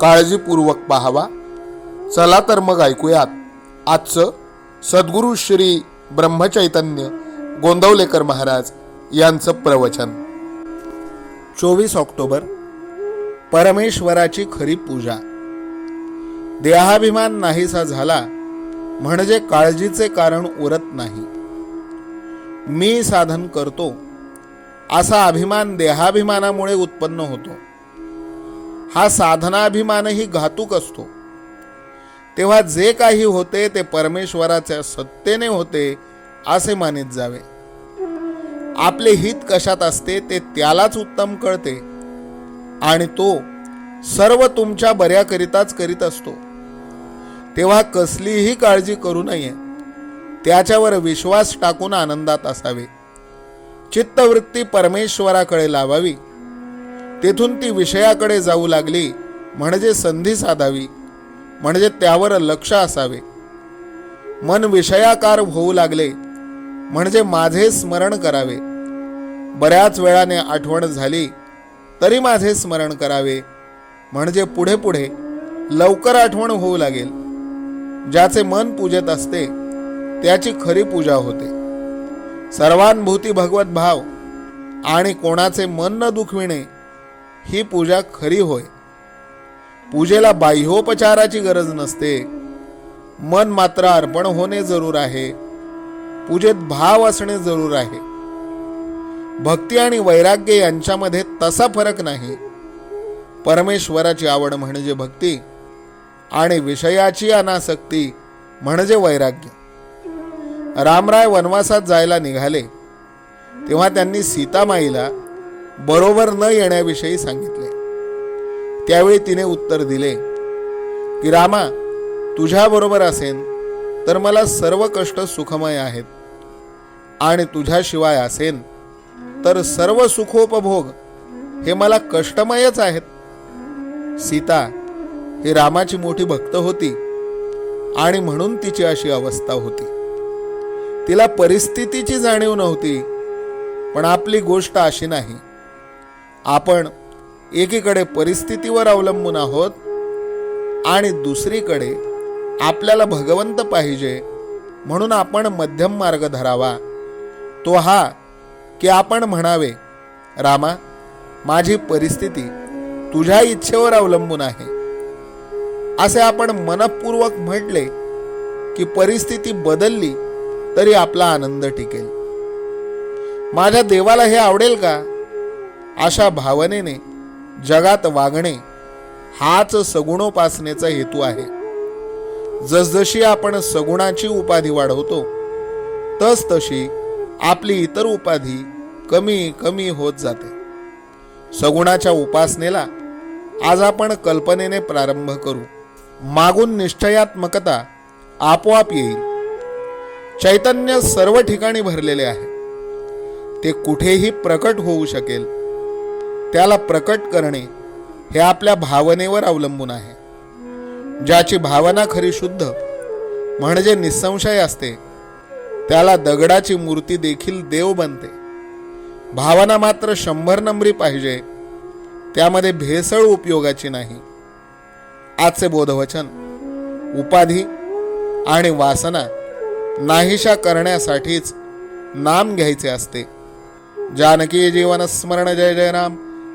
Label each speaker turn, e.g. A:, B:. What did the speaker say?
A: काळजीपूर्वक पाहावा. चला तर मग ऐकूयात. आजचं सद्गुरू श्री ब्रह्मचैतन्य गोंदवलेकर महाराज यांचं प्रवचन. चोवीस ऑक्टोबर परमेश्वराची खरी पूजा. देहाभिमान नाहीसा झाला म्हणजे काळजीचे कारण उरत नाही. मी साधन करतो असा अभिमान देहाभिमानामुळे उत्पन्न होतो. हा साधनाभिमानही घातूक असतो. तेव्हा जे काही होते ते परमेश्वराच्या सत्तेने होते असे मानित जावे. आपले हित कशात असते ते त्यालाच उत्तम कळते. आणि तो सर्व तुमच्या बऱ्याकरिताच करीत असतो. तेव्हा कसलीही काळजी करू नये. त्याच्यावर विश्वास टाकून आनंदात असावे. चित्तवृत्ती परमेश्वराकडे लावावी. तेथून ती विषयाकडे जाऊ लागली म्हणजे संधी साधावी म्हणजे त्यावर लक्ष असावे. मन विषयाकार होऊ लागले म्हणजे माझे स्मरण करावे. बऱ्याच वेळाने आठवण झाली तरी माझे स्मरण करावे म्हणजे पुढे पुढे लवकर आठवण होऊ लागेल. ज्याचे मन पूजत असते त्याची खरी पूजा होते. सर्वानुभूती भगवत भाव आणि कोणाचे मन न दुखविणे ही पूजा खरी होय. पूजेला बाह्योपचाराची गरज नसते. मन मात्र अर्पण होणे जरूर आहे. पूजेत भाव असणे जरूर आहे. भक्ती आणि वैराग्य यांच्यामध्ये तसा फरक नाही. परमेश्वराची आवड म्हणजे भक्ती आणि विषयाची अनासक्ती म्हणजे वैराग्य. रामराय वनवासात जायला निघाले. तेव्हा त्यांनी सीतामाईला बरोबर न येण्याविषयी सांगितले. त्यावेळी तिने उत्तर दिले की रामा तुझ्याबरोबर असेन तर मला सर्व कष्ट सुखमय आहेत. आणि तुझ्याशिवाय असेन तर सर्व सुखोपभोग हे मला कष्टमयच आहेत. सीता ही रामाची मोठी भक्त होती आणि म्हणून तिची अशी अवस्था होती. तिला परिस्थितीची जाणीव नव्हती पण आपली गोष्ट अशी नाही. आपण एकीकडे परिस्थितीवर अवलंबून आहोत आणि दुसरीकडे आपल्याला भगवंत पाहिजे म्हणून आपण मध्यम मार्ग धरावा. तो हा की आपण म्हणावे रामा माझी परिस्थिती तुझ्या इच्छेवर अवलंबून आहे. असे आपण मनपूर्वक म्हटले की परिस्थिती बदलली तरी आपला आनंद टिकेल. माझ्या देवाला हे आवडेल का? अशा भावनेने जगात वागणे हाच सगुणोपासनेचा हेतू आहे. जसजशी आपण सगुणाची उपाधी वाढवतो तस तशी आपली इतर उपाधी कमी कमी होत जाते. सगुणाच्या उपासनेला आज आपण कल्पनेने प्रारंभ करू. मागून निश्चयात्मकता आपोआप येईल. चैतन्य सर्व ठिकाणी भरलेले आहे. ते कुठेही प्रकट होऊ शकेल. त्याला प्रकट करणे हे आपल्या भावनेवर अवलंबून आहे. ज्याची भावना खरी शुद्ध म्हणजे निसंशय असते त्याला दगडाची मूर्ती देखील देव बनते. भावना मात्र शंभर नंबरी पाहिजे त्यामध्ये भेसळ उपयोगाची नाही. आजचे बोधवचन उपाधी आणि वासना नाहीशा करण्यासाठीच नाम घ्यायचे असते. जानकी जीवन स्मरण जय जय राम.